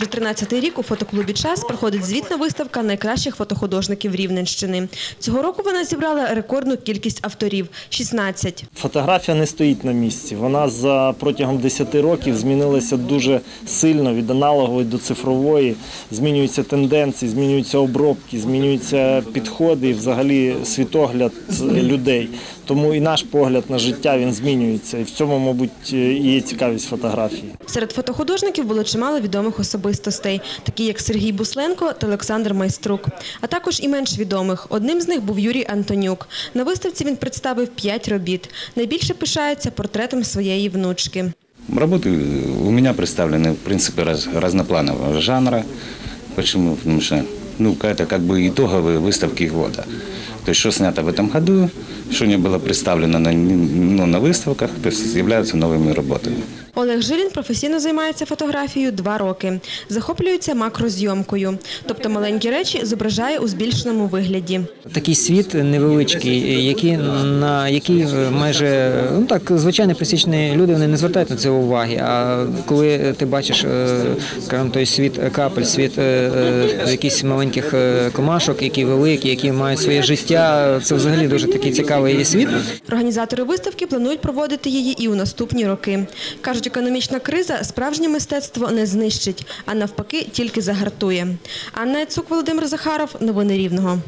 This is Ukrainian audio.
Вже 13-й рік у фотоклубі «Час» проходить звітна виставка найкращих фотохудожників Рівненщини. Цього року вона зібрала рекордну кількість авторів – 16. Фотографія не стоїть на місці. Вона за протягом 10 років змінилася дуже сильно від аналогової до цифрової. Змінюються тенденції, змінюються обробки, змінюються підходи і взагалі світогляд людей. Тому і наш погляд на життя він змінюється. І в цьому, мабуть, і є цікавість фотографії. Серед фотохудожників було чимало відомих особистостей, такі як Сергій Бусленко та Олександр Майструк. А також і менш відомих. Одним з них був Юрій Антонюк. На виставці він представив п'ять робіт. Найбільше пишається портретом своєї внучки. Работы у меня представлены, в принципе, раз- разнопланового жанра. Почему? Потому что ну, это как бы итоговые выставки года. То есть, что снято в этом году, что не было представлено на, ну, на выставках, то есть являются новыми работами. Олег Жилін професійно займається фотографією два роки. Захоплюється макрозйомкою, тобто маленькі речі зображає у збільшеному вигляді. Такий світ невеличкий, який на який майже ну так звичайні присічні люди вони не звертають на це уваги. А коли ти бачиш, е, скажімо, той світ капель, світ е, е, якихось маленьких комашок, які великі, які мають своє життя, це взагалі дуже такий цікавий світ. Організатори виставки планують проводити її і у наступні роки. Кажуть, економічна криза справжнє мистецтво не знищить, а навпаки тільки загартує. Анна Яцук, Володимир Захаров. Новини Рівного.